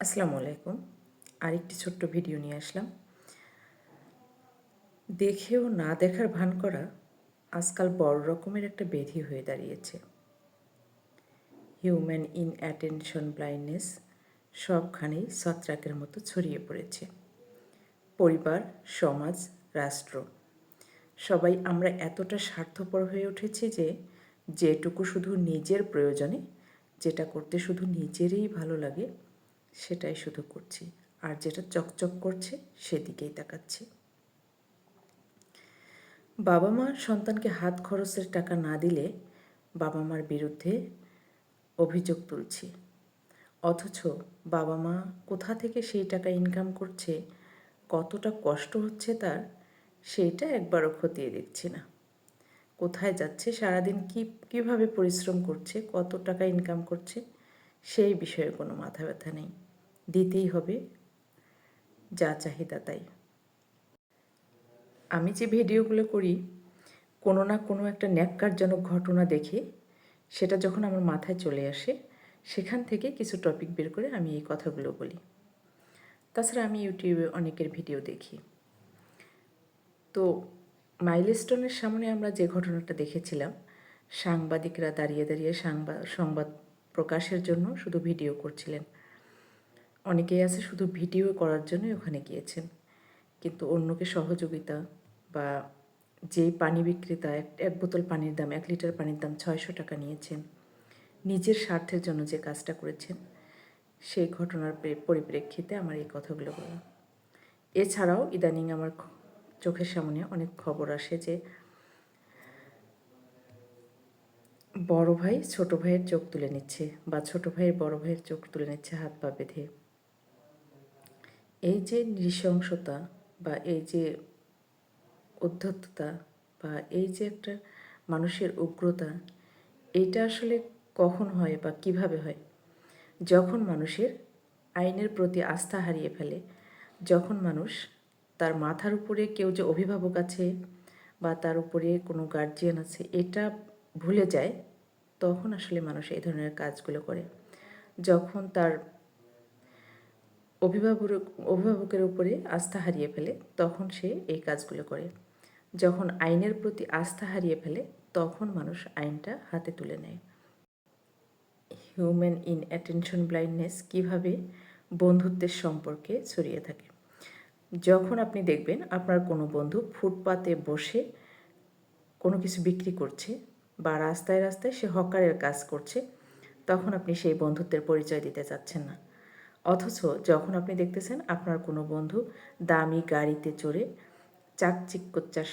আসসালামু আলাইকুম। আরেকটি ছোট্ট ভিডিও নিয়ে আসলাম। দেখেও না দেখার ভান করা আজকাল বড় রকমের একটা ব্যাধি হয়ে দাঁড়িয়েছে। হিউম্যান ইন অ্যাটেনশন ব্লাইন্ডনেস সবখানেই ছত্রাকের মতো ছড়িয়ে পড়েছে। পরিবার, সমাজ, রাষ্ট্র সবাই আমরা এতটা স্বার্থপর হয়ে উঠেছি যে যেটুকু শুধু নিজের প্রয়োজনে, যেটা করতে শুধু নিজেরই ভালো লাগে সেটাই শুধু করছি। আর যেটা চকচক করছে, সেদিকেই তাকাচ্ছি। বাবা মা সন্তানকে হাত খরচের টাকা না দিলে বাবা মার বিরুদ্ধে অভিযোগ তুলছি। অথচ বাবা মা কোথা থেকে সেই টাকা ইনকাম করছে, কতটা কষ্ট হচ্ছে তার, সেইটা একবারও খতিয়ে দেখছি না। কোথায় যাচ্ছে, সারাদিন কি, কীভাবে পরিশ্রম করছে, কত টাকা ইনকাম করছে, সেই বিষয়ে কোনো মাথা ব্যথা নেই। দিতেই হবে, যা চাহিদা তাই। আমি যে ভিডিওগুলো করি, কোনো না কোনো একটা ন্যাক্কারজনক ঘটনা দেখে, সেটা যখন আমার মাথায় চলে আসে, সেখান থেকে কিছু টপিক বের করে আমি এই কথাগুলো বলি। তাছাড়া আমি ইউটিউবে অনেকের ভিডিও দেখি। তো মাইলস্টোনের সামনে আমরা যে ঘটনাটা দেখেছিলাম, সাংবাদিকরা দাঁড়িয়ে দাঁড়িয়ে সাংবাদ সংবাদ প্রকাশের জন্য শুধু ভিডিও করছিলেন। অনেকেই আছে শুধু ভিডিও করার জন্যই ওখানে গিয়েছেন। কিন্তু অন্যকে সহযোগিতা বা যেই পানি বিক্রেতা, এক এক বোতল পানির দাম, এক লিটার পানির দাম ছয়শো টাকা নিয়েছেন। নিজের স্বার্থের জন্য যে কাজটা করেছেন, সেই ঘটনার পরিপ্রেক্ষিতে আমার এই কথাগুলো বলা এছাড়াও ইদানিং আমার চোখের সামনে অনেক খবর আসে যে বড় ভাই ছোট ভাইয়ের চোখ তুলে নিচ্ছে বা ছোট ভাইয়ের বড় ভাইয়ের চোখ তুলে নিচ্ছে হাত পা বেঁধে। এই যে নৃশংসতা বা এই যে উদ্ধত্ততা বা এই যে একটা মানুষের উগ্রতা, এটা আসলে কখন হয় বা কীভাবে হয়? যখন মানুষের আইনের প্রতি আস্থা হারিয়ে ফেলে, যখন মানুষ তার মাথার উপরে কেউ যে অভিভাবক আছে বা তার উপরে কোনো গার্জিয়ান আছে, এটা ভুলে যায়, তখন আসলে মানুষ এই ধরনের কাজগুলো করে। যখন তার অভিভাবক, অভিভাবকের উপরে আস্থা হারিয়ে ফেলে তখন সে এই কাজগুলো করে। যখন আইনের প্রতি আস্থা হারিয়ে ফেলে, তখন মানুষ আইনটা হাতে তুলে নেয়। হিউম্যান ইন অ্যাটেনশন ব্লাইন্ডনেস কীভাবে বন্ধুত্বের সম্পর্কে ছড়িয়ে থাকে। যখন আপনি দেখবেন আপনার কোনো বন্ধু ফুটপাতে বসে কোনো কিছু বিক্রি করছে বা রাস্তায় রাস্তায় সে হকারের কাজ করছে, তখন আপনি সেই বন্ধুত্বের পরিচয় দিতে চাচ্ছেন না। অথচ যখন আপনি দেখতেছেন আপনার কোনো বন্ধু দামি গাড়িতে চড়ে চাকচিক্যতার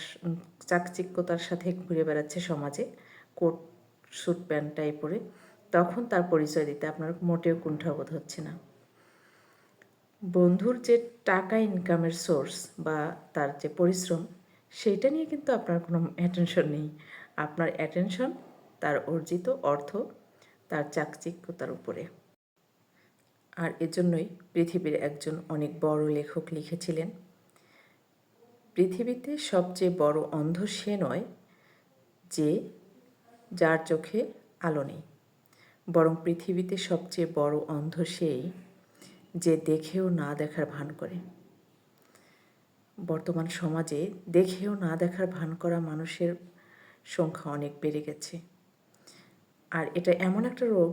চাকচিক্যতার সাথে ঘুরে বেড়াচ্ছে সমাজে, কোট, স্যুট প্যান্টটাই পরে, তখন তার পরিচয় দিতে আপনার মোটেও কুণ্ঠাবোধ হচ্ছে না। বন্ধুর যে টাকা ইনকামের সোর্স বা তার যে পরিশ্রম, সেইটা নিয়ে কিন্তু আপনার কোনো অ্যাটেনশন নেই। আপনার অ্যাটেনশন তার অর্জিত অর্থ তার চাকচিক্যতার উপরে। আর এজন্যই পৃথিবীর একজন অনেক বড় লেখক লিখেছিলেন। পৃথিবীতে সবচেয়ে বড় অন্ধ সে নয় যে যার চোখে আলো নেই। বরং পৃথিবীতে সবচেয়ে বড় অন্ধ সেই যে দেখেও না দেখার ভান করে। বর্তমান সমাজে দেখেও না দেখার ভান করা মানুষের সংখ্যা অনেক বেড়ে গেছে। আর এটা এমন একটা রোগ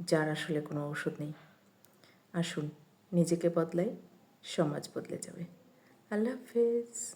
যার আসলে কোনো ওষুধ নেই। আসুন নিজেকে বদলাই সমাজ বদলে যাবে। আল্লাহ হাফেজ।